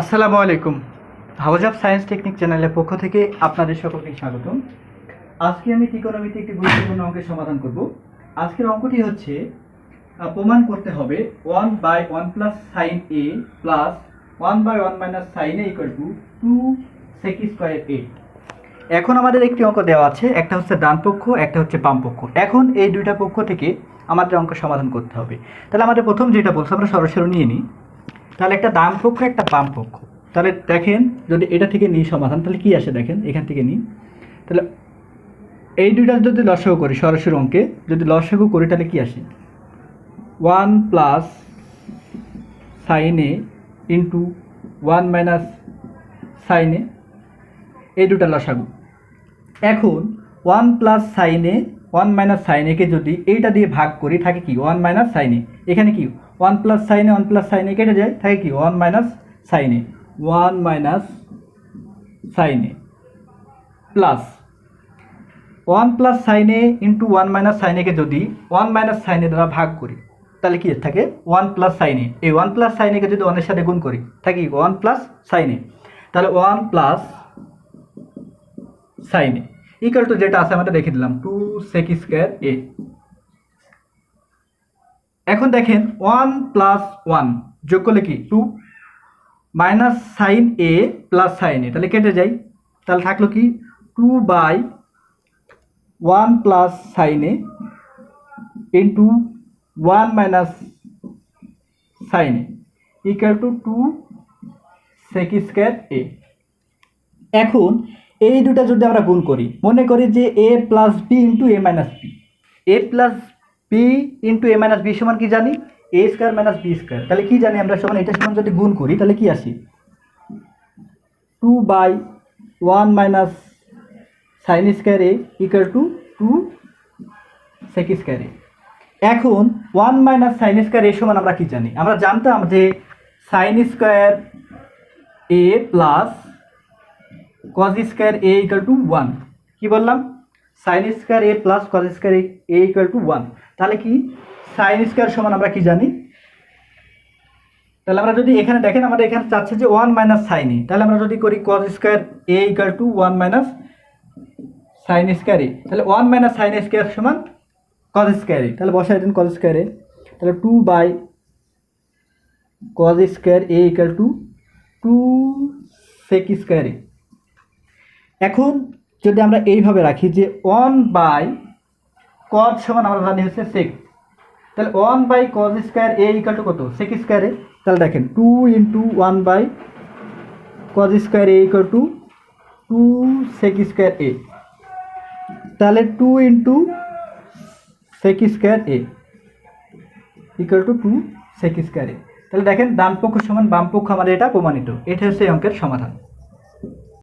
আসসালামু আলাইকুম। Of science technique চ্যানেলের পক্ষ থেকে আপনাদের সকলকে স্বাগতম। আজকে আমি ত্রিকোণমিতি একটি গুরুত্বপূর্ণ অঙ্কের সমাধান করব। আজকের অঙ্কটি হচ্ছে প্রমাণ করতে হবে one by one plus sine A plus one by one minus sine A equal to two sec square A এখন আমাদের একটি অঙ্ক দেওয়া আছে, একটা হচ্ছে ডান পক্ষ, একটা হচ্ছে বাম পক্ষ। এখন এই দুইটা পক্ষ থেকে আমাদের অঙ্ক সমাধান করতে হবে। তাহলে আমাদের প্রথম যেটা বলছে, আমরা সরাসরি নিয়ে নিই। তাহলে একটা ডান পক্ষ, একটা বাম পক্ষ। তাহলে দেখেন, যদি এটা থেকে নিই সমাধান, তাহলে কি আসে দেখেন, এখান থেকে নিই। তাহলে এই দুইটা যদি লসাগু করি সরাসরি অঙ্কে, যদি লসাগু করি, তাহলে কি আসে? One plus sine A into one minus sine A, এই দুটা লসাগু। এখন ওয়ান প্লাস সাইনে ওয়ান মাইনাস সাইন সাইনেকে যদি এইটা দিয়ে ভাগ করি, থাকে কি? ওয়ান মাইনাস সাইনে এখানে কি? ওয়ান প্লাস সাইনে ওয়ান প্লাস সাইনে কেটে যায়, থাকে কি? ওয়ান মাইনাস সাইনে ওয়ান মাইনাস সাইনে প্লাস ওয়ান প্লাস সাইনে ইন্টু ওয়ান মাইনাস সাইনেকে যদি ওয়ান মাইনাস সাইনে দ্বারা ভাগ করি, তাহলে কি থাকে? ওয়ান প্লাস সাইনে এই ওয়ান প্লাস সাইনেকে যদি ওয়ানের সাথে গুণ করি, থাকে কি? ওয়ান প্লাস সাইনে তাহলে ওয়ান প্লাস সাইনে ইকুয়াল টু যেটা আছে আমরা রেখে দিলাম। টু সেক স্কোয়ার এ এখন দেখেন ওয়ান প্লাস ওয়ান যোগ করলে কি? Two minus sine A plus sine A. তাহলে কেটে যাই। তাহলে থাকল কি? Two by one plus sine A into one minus sine A. Equal to two sec square A. এখন এই দুটা যদি আমরা গুণ করি, মনে করি যে A plus B into A minus B. A plus B into A minus B সমান কি জানি? A square minus B square তাহলে কি জানি আমরা সমান এটা সমান যদি গুণ করি, তাহলে কি আসি? Two by one minus sine square A equal to two sec square A এখন one minus sine square A সমান আমরা কি জানি? আমরা জানতাম যে sine square A plus cos square A equal to one কী বললাম? Sine square A plus cos square A equal to one তাহলে কি? সাইন স্কোয়ার সমান আমরা কি জানি? তাহলে আমরা যদি এখানে দেখেন, আমাদের এখানে চাচ্ছে যে ওয়ান মাইনাস সাইন এ তাহলে আমরা যদি করি cos square A equal to one minus sine square A তাহলে ওয়ান মাইনাস সাইন স্কোয়ার সমান কজ স্কোয়ার এ তাহলে বসাই দেন কজ স্কোয়ার এ তাহলে two by cos square A equal to two sec square A এখন যদি আমরা এইভাবে রাখি যে ওয়ান বাই কজ সমান আমরা জানি হচ্ছে সেক তাহলে one by cos square A equal to কত? সেক স্কোয়ারে তাহলে দেখেন two into one by cos square A equal to two sec square A তাহলে two into sec square A equal to two sec square তাহলে দেখেন ডান পক্ষ সমান বাম পক্ষ আমাদের এটা প্রমাণিত, এটা হচ্ছে এই অঙ্কের সমাধান।